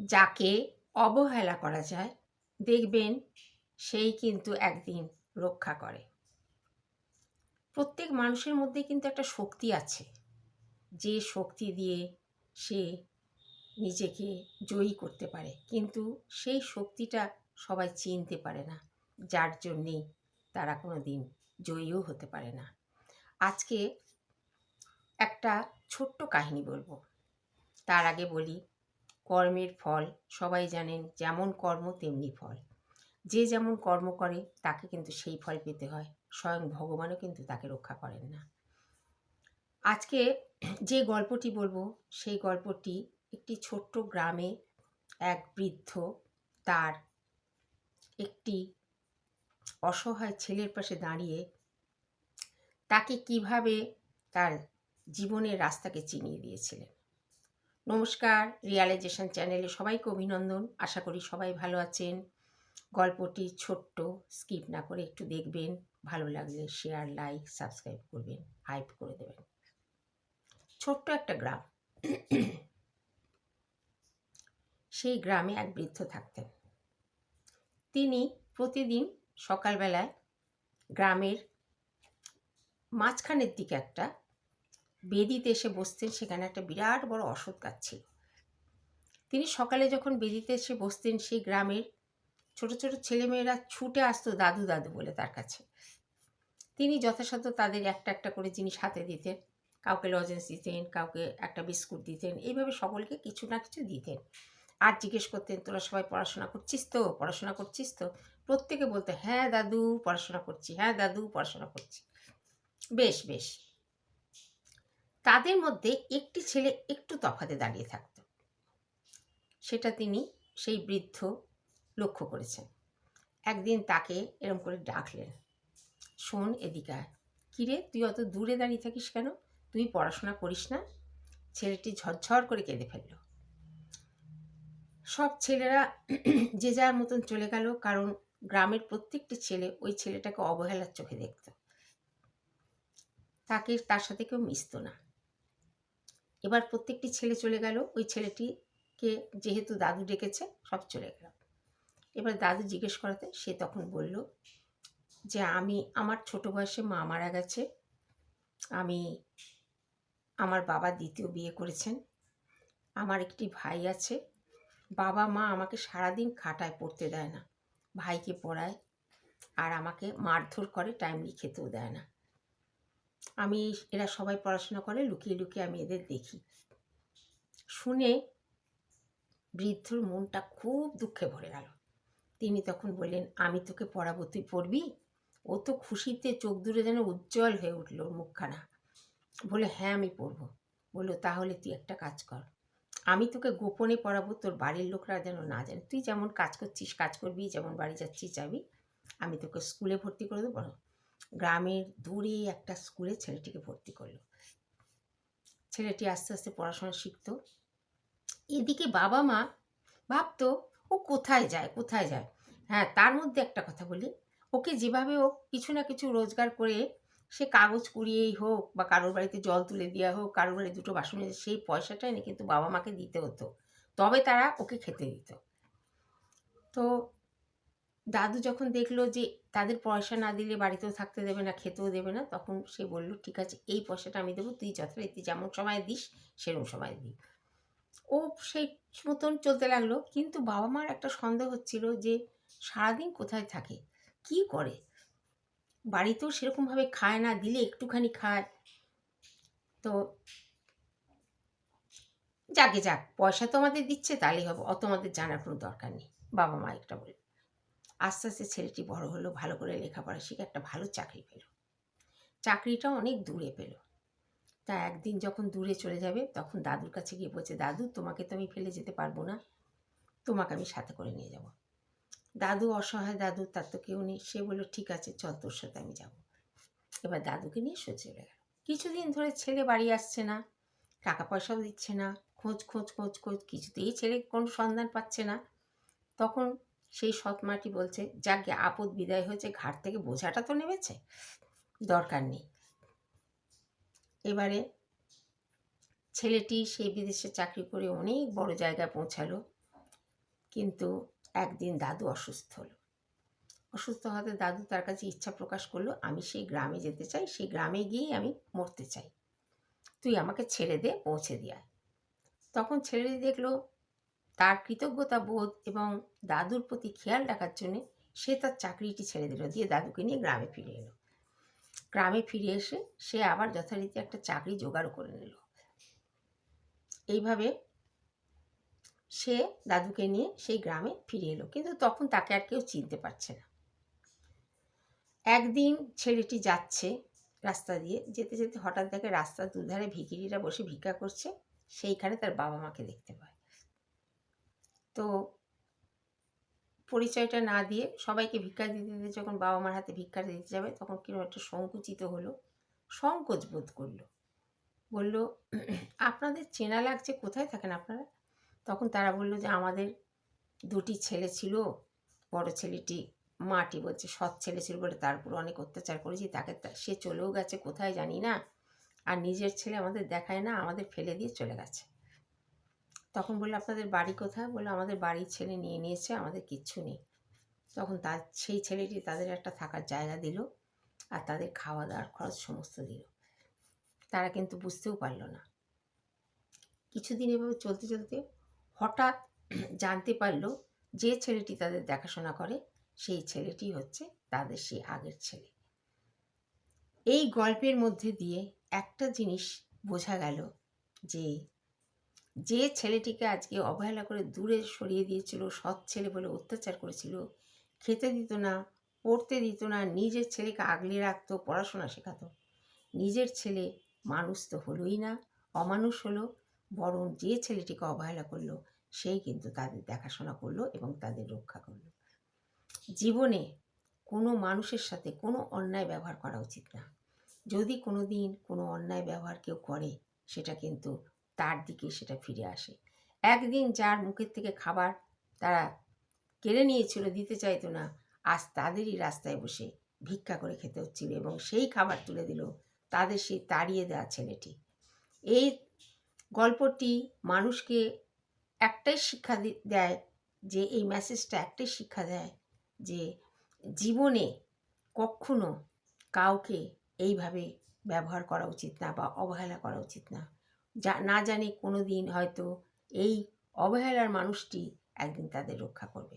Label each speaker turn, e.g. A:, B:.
A: যাকে অবহেলা করা যায়, দেখবেন সেই কিন্তু একদিন রক্ষা করে। প্রত্যেক মানুষের মধ্যে কিন্তু একটা শক্তি আছে। যে শক্তি দিয়ে সে নিজেকে জয়ী করতে পারে। কিন্তু সেই শক্তিটা সবাই চিনতে পারে না। যার জন্যেই তারা কোনো দিন জয়ীও হতে পারে না। আজকে একটা ছোট্ট কাহিনী বলব। তার আগে বলি কর্মের ফল, সবাই জানেন যেমন কর্ম তেমনি ফল। যে যেমন কর্ম করে, তাকে কিন্তু সেই ফল পেতে হয়। স্বয়ং ভগবানও কিন্তু তাকে রক্ষা করেন না। আজকে যে গল্পটি বলব, সেই গল্পটি একটি ছোট্ট গ্রামে এক বৃদ্ধ তার একটি অসহায় ছেলের পাশে দাঁড়িয়ে তাকে কীভাবে তার জীবনের রাস্তাকে চিনিয়ে দিয়েছিলেন। নমস্কার, রিয়ালাইজেশন চ্যানেলে সবাইকে অভিনন্দন। আশা করি সবাই ভালো আছেন। গল্পটি ছোট্ট, স্কিপ না করে একটু দেখবেন। ভালো লাগলে শেয়ার, লাইক, সাবস্ক্রাইব করবেন, হাইপ করে দেবেন। ছোট্ট একটা গ্রাম। সেই গ্রামে এক বৃদ্ধ থাকতেন। তিনি প্রতিদিন সকালবেলায় গ্রামের মাঝখানের দিকে একটা বেদিতে এসে বসতেন, সেখানে একটা বিরাট বড় অসৎ গাছ ছিল। তিনি সকালে যখন বেদিতে এসে বসতেন, সেই গ্রামের ছোট ছোট ছেলেমেয়েরা ছুটে আসতো দাদু দাদু বলে তার কাছে। তিনি যথাসাধ্য তাদের একটা একটা করে জিনিস হাতে দিতেন। কাউকে লজেন্স দিতেন, কাউকে একটা বিস্কুট দিতেন, এইভাবে সকলকে কিছু না কিছু দিতেন। আর জিজ্ঞেস করতেন, তোরা সবাই পড়াশোনা করছিস তো? পড়াশোনা করছিস তো? প্রত্যেকে বলতো হ্যাঁ দাদু, পড়াশোনা করছি হ্যাঁ দাদু, পড়াশোনা করছি। বেশ বেশ। তাদের মধ্যে একটি ছেলে একটু তফাতে দাঁড়িয়ে থাকত। সেটা তিনি সেই বৃদ্ধ লক্ষ্য করেছেন। একদিন তাকে এরম করে ডাকলেন, শোন এদিকে কিরে তুই অত দূরে দাঁড়িয়ে থাকিস কেন? তুই পড়াশোনা করিস না? ছেলেটি ঝরঝর করে কেঁদে ফেলল। সব ছেলেরা যে যার মতন চলে গেল, কারণ গ্রামের প্রত্যেকটি ছেলে ওই ছেলেটাকে অবহেলার চোখে দেখত। তাকে, তার সাথে কেউ মিশত না। এবার প্রত্যেকটি ছেলে চলে গেল। ওই ছেলেটিকে যেহেতু দাদু ডেকেছে, সব চলে গেল। এবার দাদু জিজ্ঞেস করাতে, সে তখন বলল যে, আমি, আমার ছোট বয়সে মা মারা গেছে। আমি আমার বাবা দ্বিতীয় বিয়ে করেছেন। আমার একটি ভাই আছে। বাবা মা আমাকে সারাদিন খাটায়, পড়তে দেয় না। ভাইকে পড়ায়। আর আমাকে মারধর করে টাইমলি খেতেও দেয় না। আমি এরা সবাই পড়াশোনা করে, লুকিয়ে লুকিয়ে আমি এদের দেখি। শুনে বৃদ্ধর মনটা খুব দুঃখে ভরে গেল। তিনি তখন বললেন, আমি তোকে পড়াবো, তুই পড়বি? ও তো খুশিতে চোখ দূরে যেন উজ্জ্বল হয়ে উঠল মুখখানা। বলে হ্যাঁ আমি পড়ব। বলল, তাহলে তুই একটা কাজ কর। আমি তোকে গোপনে পড়াবো, তোর বাড়ির লোকরা যেন না জানে। তুই যেমন কাজ করছিস, কাজ করবি, যেমন বাড়ি যাচ্ছিস, যাবি, আমি তোকে স্কুলে ভর্তি করে দেবো। গ্রামের দূরে একটা স্কুলে ছেলেটিকে ভর্তি করল। ছেলেটি আস্তে আস্তে পড়াশোনা শিখতো। এদিকে বাবা মা ভাবতো, ও কোথায় যায় কোথায় যায়? হ্যাঁ তার মধ্যে একটা কথা বলি। ওকে যেভাবে ও কিছু না কিছু রোজগার করে সে কাগজ কুড়িয়েই হোক বা কারোর বাড়িতে জল তুলে দেওয়া হোক, কারোর বাড়ি দুটো বাসন সেই পয়সাটাই না কিন্তু বাবা মাকে দিতে হতো। তবে তারা ওকে খেতে দিত। তো দাদু যখন দেখল যে তাদের পয়সা না দিলে বাড়িতেও থাকতে দেবে না, খেতেও দেবে না। তখন সে বলল, ঠিক আছে, এই পয়সাটা আমি দেবো, তুই যথারীতি যেমন সময় দিস সেরকম সময় দিই। ও সেই মতন চলতে লাগল। কিন্তু বাবা মার একটা সন্দেহ হচ্ছিল যে, সারাদিন কোথায় থাকে? কি করে? বাড়িতেও সেরকমভাবে খায় না, দিলে একটুখানি খায়। তো যাকে যাক, পয়সা তো আমাদের দিচ্ছে, তাহলেই হবে। অত আমাদের জানার কোনো দরকার নেই। বাবা মা একটা বলে আস্তে আস্তে ছেলেটি বড় হলো, ভালো করে লেখাপড়া শিখে একটা ভালো চাকরি পেল। চাকরিটা অনেক দূরে পেল। তা একদিন যখন দূরে চলে যাবে, তখন দাদুর কাছে গিয়ে বলছে, দাদু, তোমাকে তো আমি ফেলে যেতে পারব না। তোমাকে আমি সাথে করে নিয়ে যাব। দাদু অসহায় দাদু, তার তো কেউ নেই। সে বলল, ঠিক আছে, চল তোর সাথে আমি যাব। এবার দাদুকে নিয়ে সে চলে গেল। কিছুদিন ধরে ছেলে বাড়ি আসছে না, টাকা পয়সাও দিচ্ছে না, খোঁজ খোঁজ খোঁজ খোঁজ, কিছুতেই ছেলে কোনো সন্ধান পাচ্ছে না। তখন সেই সৎ মাটি বলছে, যাকে আপদ বিদায় হয়েছে, ঘাট থেকে বোঝাটা তো নেমেছে, দরকার নেই। এবারে ছেলেটি সেই বিদেশে চাকরি করে অনেক বড় জায়গায় পৌঁছালো, কিন্তু একদিন দাদু অসুস্থ হলো। অসুস্থ হতে দাদু তার কাছে ইচ্ছা প্রকাশ করল, আমি সেই গ্রামে যেতে চাই, সেই গ্রামে গিয়েই আমি মরতে চাই। তুই আমাকে ছেড়ে দে, পৌঁছে দিয়ে। তখন ছেলেটি দেখল তার কৃতজ্ঞতা বোধ এবং দাদুর প্রতি খেয়াল রাখার জন্যে সে তার চাকরিটি ছেড়ে দিল, দিয়ে দাদুকে নিয়ে গ্রামে ফিরে এলো। গ্রামে ফিরে এসে সে আবার যথারীতি একটা চাকরি জোগাড় করে নিল। এইভাবে সে দাদুকে নিয়ে সেই গ্রামে ফিরে এলো, কিন্তু তখন তাকে আর কেউ চিনতে পারছে না। একদিন ছেলেটি যাচ্ছে রাস্তা দিয়ে, যেতে যেতে হঠাৎ দেখে রাস্তার দুধারে ভিখিরিরা বসে ভিক্ষা করছে, সেইখানে তার বাবা মাকে দেখতে পায়। তো পরিচয়টা না দিয়ে সবাইকে ভিক্ষা দিতে দিতে যখন বাবা মার হাতে ভিক্ষা দিতে যাবে, তখন কীরকম একটা সংকুচিত হলো, সংকোচ বোধ করল। বলল, আপনাদের চেনা লাগছে, কোথায় থাকেন আপনারা? তখন তারা বলল যে, আমাদের দুটি ছেলে ছিল, বড় ছেলেটি মাটি বলছে, সৎ ছেলে ছিল বলে তার উপর অনেক অত্যাচার করেছি, তাকে সে চলেও গেছে, কোথায় জানি না। আর নিজের ছেলে আমাদের দেখায় না, আমাদের ফেলে দিয়ে চলে গেছে। তখন বলল, আপনাদের বাড়ি কোথায়? বলল, আমাদের বাড়ির ছেলে নিয়ে নিয়েছে, আমাদের কিচ্ছু নেই। তখন তার, সেই ছেলেটি তাদের একটা থাকার জায়গা দিল আর তাদের খাওয়া দাওয়ার খরচ সমস্ত দিল। তারা কিন্তু বুঝতেও পারল না। কিছুদিন এভাবে চলতে চলতে হঠাৎ জানতে পারল যে ছেলেটি তাদের দেখাশোনা করে, সেই ছেলেটি হচ্ছে তাদের সেই আগের ছেলে। এই গল্পের মধ্যে দিয়ে একটা জিনিস বোঝা গেল যে যে ছেলেটিকে আজকে অবহেলা করে দূরে সরিয়ে দিয়েছিল, সৎ ছেলে বলে অত্যাচার করেছিল, খেতে দিত না, পড়তে দিত না, নিজের ছেলেকে আগলে রাখতো, পড়াশোনা শেখাতো। নিজের ছেলে মানুষ তো হলোই না, অমানুষ হলো, বরং যে ছেলেটিকে অবহেলা করল, সেই কিন্তু তাদের দেখাশোনা করল এবং তাদের রক্ষা করল। জীবনে কোনো মানুষের সাথে কোনো অন্যায় ব্যবহার করা উচিত না। যদি কোনো দিন কোনো অন্যায় ব্যবহার কেউ করে, সেটা কিন্তু তার দিকে সেটা ফিরে আসে। একদিন যার মুখের থেকে খাবার তারা কেড়ে নিয়েছিল, দিতে চাইতো না, আজ তাদেরই রাস্তায় বসে ভিক্ষা করে খেতে হচ্ছিল এবং সেই খাবার তুলে দিল তাদের সেই তাড়িয়ে দেওয়া ছেলেটি। এই গল্পটি মানুষকে একটাই শিক্ষা দেয় যে, এই মেসেজটা একটাই শিক্ষা দেয় যে, জীবনে কখনো কাউকে এইভাবে ব্যবহার করা উচিত না বা অবহেলা করা উচিত না। যা না জানি কোনো দিন হয়তো এই অবহেলার মানুষটি একদিন তাদের রক্ষা করবে।